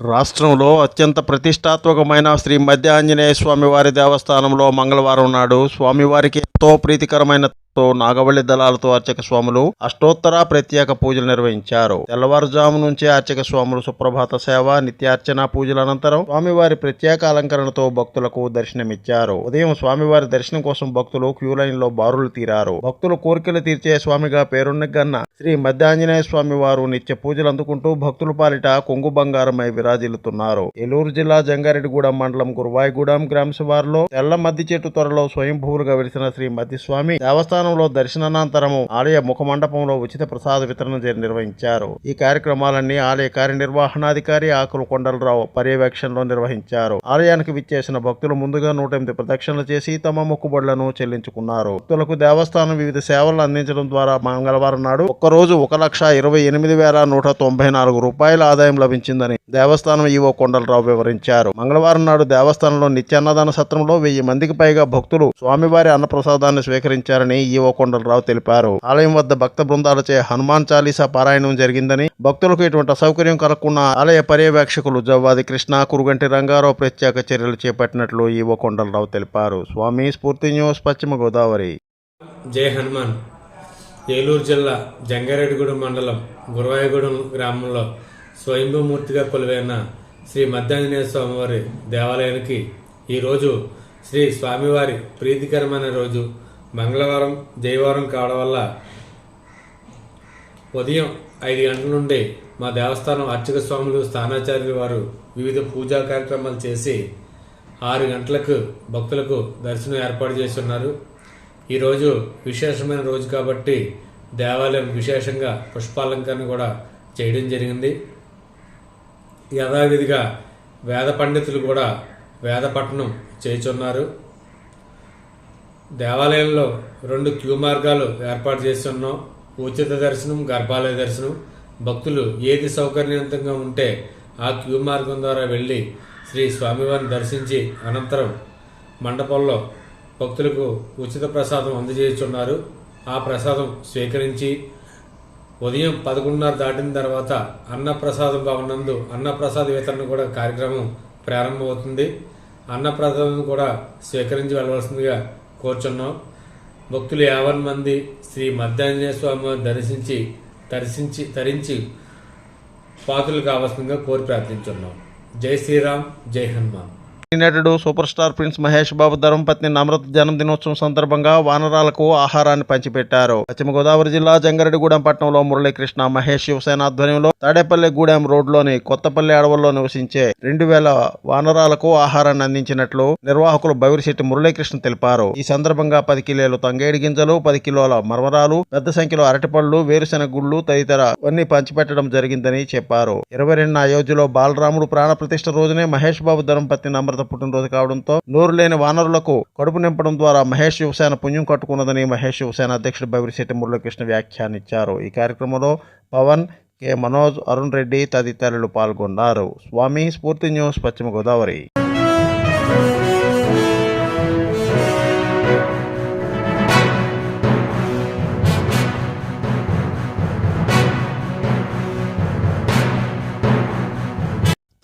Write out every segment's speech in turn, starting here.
రాష్ట్రంలో అత్యంత ప్రతిష్టాత్మకమైన శ్రీ మధ్య ఆంజనేయ స్వామివారి దేవస్థానంలో మంగళవారం నాడు స్వామివారికి ఎంతో ప్రీతికరమైన తో నాగవల్లి దళాలతో అర్చక స్వాములు అష్టోత్తర ప్రత్యేక పూజలు నిర్వహించారు. తెల్లవారుజాము నుంచే అర్చక స్వాములు సుప్రభాత సేవ నిత్యార్చన పూజల అనంతరం స్వామివారి ప్రత్యేక అలంకరణతో భక్తులకు దర్శనమిచ్చారు. ఉదయం స్వామివారి దర్శనం కోసం భక్తులు క్యూ లైన్లో బారులు తీరారు. భక్తులు కోరికలు తీర్చే స్వామిగా పేరున్నగన్న శ్రీ మధ్యాంజనేయ స్వామి వారు నిత్య పూజలు అందుకుంటూ భక్తుల పాలిట కొంగు బంగారమై విరాజిల్లుతున్నారు. ఏలూరు జిల్లా జంగారెడ్డిగూడెం మండలం గురువాయిగూడెం గ్రామ శివారులో తెల్ల మద్ది చెట్టు త్వరలో స్వయంభూలుగా వెలిసిన శ్రీ మద్ది స్వామి దేవస్థానంలో దర్శనానంతరము ఆలయ ముఖ మండపంలో ఉచిత ప్రసాద వితరణ నిర్వహించారు. ఈ కార్యక్రమాలన్నీ ఆలయ కార్యనిర్వహణాధికారి ఆకుల కొండలరావు పర్యవేక్షణలో నిర్వహించారు. ఆలయానికి విచ్చేసిన భక్తులు ముందుగా నూట ఎనిమిది ప్రదక్షిణలు చేసి తమ మొక్కుబడులను చెల్లించుకున్నారు. భక్తులకు దేవస్థానం వివిధ సేవలను అందించడం ద్వారా మంగళవారం నాడు ఒక్కరోజు ఒక లక్ష ఇరవై ఎనిమిది వేల నూట తొంభై నాలుగు రూపాయల ఆదాయం లభించిందని దేవస్థానం ఈవో కొండలరావు వివరించారు. మంగళవారం నాడు దేవస్థానంలో నిత్యాన్నదాన సత్రంలో వెయ్యి మందికి పైగా భక్తులు స్వామివారి అన్నప్రసాదాన్ని స్వీకరించారని ఈవో కొండలరావు తెలిపారు. ఆలయం వద్ద భక్త బృందాలచే హనుమాన్ చాలీసా పారాయణం జరిగిందని భక్తులకు ఎటువంటి అసౌకర్యం కలగకుండా ఆలయ పర్యవేక్షకులు జవ్వాది కృష్ణ కురుగంటి రంగారావు ప్రత్యేక చర్యలు చేపట్టినట్లు ఈవో కొండలరావు తెలిపారు. స్వామి స్ఫూర్తి న్యూస్ పశ్చిమ గోదావరి. జై హనుమాన్. ఏలూరు జిల్లా జంగారెడ్డిగూడెం మండలం గురవాయగూడెం గ్రామంలో స్వయంభూమూర్తిగా కొలువైన శ్రీ మధ్యాంజనేయ స్వామివారి దేవాలయానికి ఈరోజు శ్రీ స్వామివారి ప్రీతికరమైన రోజు మంగళవారం జయవారం కావడం వల్ల ఉదయం ఐదు గంటల నుండి మా దేవస్థానం అర్చక స్వాములు స్థానాచార్యులు వారు వివిధ పూజా కార్యక్రమాలు చేసి ఆరు గంటలకు భక్తులకు దర్శనం ఏర్పాటు చేసి ఉన్నారు ఈరోజు విశేషమైన రోజు కాబట్టి దేవాలయం విశేషంగా పుష్పాలంకరణ కూడా చేయడం జరిగింది. యథావిధిగా వేద పండితులు కూడా వేద పఠనం చేయుచున్నారు దేవాలయంలో రెండు క్యూ మార్గాలు ఏర్పాటు చేసి ఉన్నాం. ఉచిత దర్శనం గర్భాలయ దర్శనం. భక్తులు ఏది సౌకర్యవంతంగా ఉంటే ఆ క్యూ మార్గం ద్వారా వెళ్ళి శ్రీ స్వామివారిని దర్శించి అనంతరం మండపంలో భక్తులకు ఉచిత ప్రసాదం అందజేయుచున్నారు ఆ ప్రసాదం స్వీకరించి ఉదయం పదకొండున్నర దాటిన తర్వాత అన్నప్రసాదం భవనందు అన్నప్రసాద వితరణ కూడా కార్యక్రమం ప్రారంభమవుతుంది. అన్నప్రసాదం కూడా స్వీకరించి వెళ్ళవలసిందిగా కోరుచున్నాం. భక్తులు యావన్ మంది శ్రీ మధ్యాంజనేయ స్వామి దర్శించి దర్శించి తరించి పాత్రలు కావాల్సిందిగా కోరి ప్రార్థించున్నాం. జై శ్రీరామ్ జై హనుమాన్. నటుడు super star prince Mahesh Babu ధర్మపత్ని నమ్రత జన్మదినోత్సవం సందర్భంగా వానరాలకు ఆహారాన్ని పంచిపెట్టారు. పశ్చిమ గోదావరి జిల్లా జంగారెడ్డిగూడెం పట్టణంలో మురళీకృష్ణ మహేష్ శివసేన ఆధ్వర్యంలో తాడేపల్లి గూడెం రోడ్లోని కొత్తపల్లి అడవుల్లో నివసించే రెండు వేల వానరాలకు ఆహారాన్ని అందించినట్లు నిర్వాహకులు బవిరిశెట్టి మురళీకృష్ణ తెలిపారు. ఈ సందర్భంగా పది కిలోలు తంగేడి గింజలు పది కిలోల మర్మరాలు పెద్ద సంఖ్యలో అరటిపళ్ళు వేరుశెనగ గుళ్ళు తదితర అన్ని పంచిపెట్టడం జరిగిందని చెప్పారు. ఇరవై రెండు అయోధ్యలో బాలరాముడు ప్రాణ ప్రతిష్ఠ రోజునే మహేష్ బాబు ధర్మపత్ని నమ్రత పుట్టినరోజు కావడంతో నోరు లేని వానరులకు కడుపు నింపడం ద్వారా మహేష్ శివసేన పుణ్యం కట్టుకున్నదని మహేష్ శివసేన అధ్యక్షుడు బైరిశెట్టి మురళీకృష్ణ వ్యాఖ్యానించారు. ఈ కార్యక్రమంలో పవన్ కె. మనోజ్ అరుణ్ రెడ్డి తదితరులు పాల్గొన్నారు. స్వామి స్ఫూర్తి న్యూస్ పశ్చిమ గోదావరి.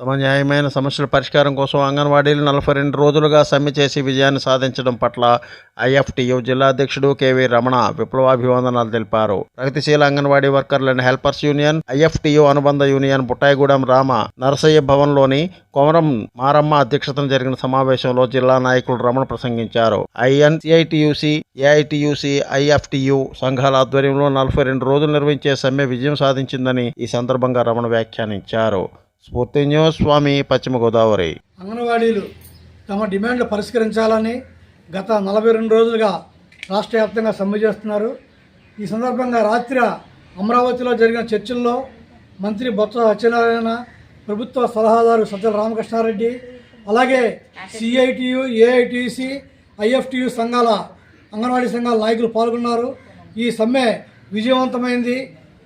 తమ న్యాయమైన సమస్యల పరిష్కారం కోసం అంగన్వాడీలు నలభై రెండు రోజులుగా సమ్మె చేసి విజయాన్ని సాధించడం పట్ల ఐఎఫ్టీయూ జిల్లా అధ్యక్షుడు కెవి రమణ విప్లవాభివందనాలు తెలిపారు. ప్రగతిశీల అంగన్వాడీ వర్కర్లు అండ్ హెల్పర్స్ యూనియన్ ఐఎఫ్టియు అనుబంధ యూనియన్ బుట్టాయిగూడెం రామ నరసయ్య భవన్లోని కొమరం మారమ్మ అధ్యక్షతన జరిగిన సమావేశంలో జిల్లా నాయకులు రమణ ప్రసంగించారు. ఐఎన్సిఐటియుసి ఏఐటియుసి ఐఎఫ్టీయూ సంఘాల ఆధ్వర్యంలో నలభై రెండు రోజులు నిర్వహించే సమ్మె విజయం సాధించిందని ఈ సందర్భంగా రమణ వ్యాఖ్యానించారు. స్ఫూర్తి న్యూస్ స్వామి పశ్చిమ గోదావరి. అంగన్వాడీలు తమ డిమాండ్లు పరిష్కరించాలని గత నలభై రెండు రోజులుగా రాష్ట్ర వ్యాప్తంగా సమ్మె చేస్తున్నారు. ఈ సందర్భంగా రాత్రి అమరావతిలో జరిగిన చర్చల్లో మంత్రి బొత్స సత్యనారాయణ ప్రభుత్వ సలహాదారు సజ్జల రామకృష్ణారెడ్డి అలాగే సిఐటియు ఏఐటిసి ఐఎఫ్టియు సంఘాల అంగన్వాడీ సంఘాల నాయకులు పాల్గొన్నారు. ఈ సమ్మె విజయవంతమైంది.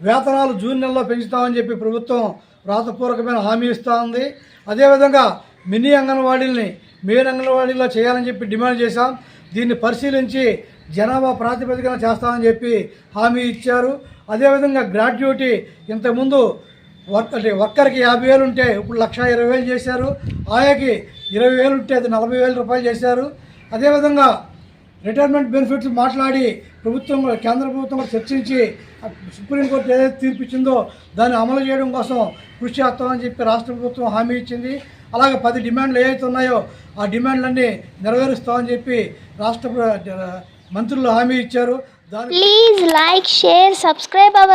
వేతనాలు జూన్ నెలలో పెంచుతామని చెప్పి ప్రభుత్వం వ్రాతపూర్వకమైన హామీ ఇస్తూ ఉంది. అదేవిధంగా మినీ అంగన్వాడీలని మెయిన్ అంగన్వాడీలో చేయాలని చెప్పి డిమాండ్ చేశాం. దీన్ని పరిశీలించి జనాభా ప్రాతిపదికన చేస్తామని చెప్పి హామీ ఇచ్చారు. అదేవిధంగా గ్రాడ్యుయేటీ ఇంతకుముందు వర్క్ అంటే వర్కర్కి యాభై వేలు ఉంటే ఇప్పుడు లక్ష ఇరవై వేలు చేశారు. ఆయాకి ఇరవై వేలు ఉంటే అది నలభై వేల రూపాయలు చేశారు. అదేవిధంగా రిటైర్మెంట్ బెనిఫిట్స్ మాట్లాడి ప్రభుత్వం కేంద్ర ప్రభుత్వం చర్చించి సుప్రీంకోర్టు ఏదైతే తీర్పు ఇచ్చిందో దాన్ని అమలు చేయడం కోసం కృషి చేస్తామని చెప్పి రాష్ట్ర ప్రభుత్వం హామీ ఇచ్చింది అలాగే పది డిమాండ్లు ఏవైతే ఉన్నాయో ఆ డిమాండ్లన్నీ నెరవేరుస్తామని చెప్పి రాష్ట్ర ప్ర- మంత్రులు హామీ ఇచ్చారు దాని please like share, subscribe our.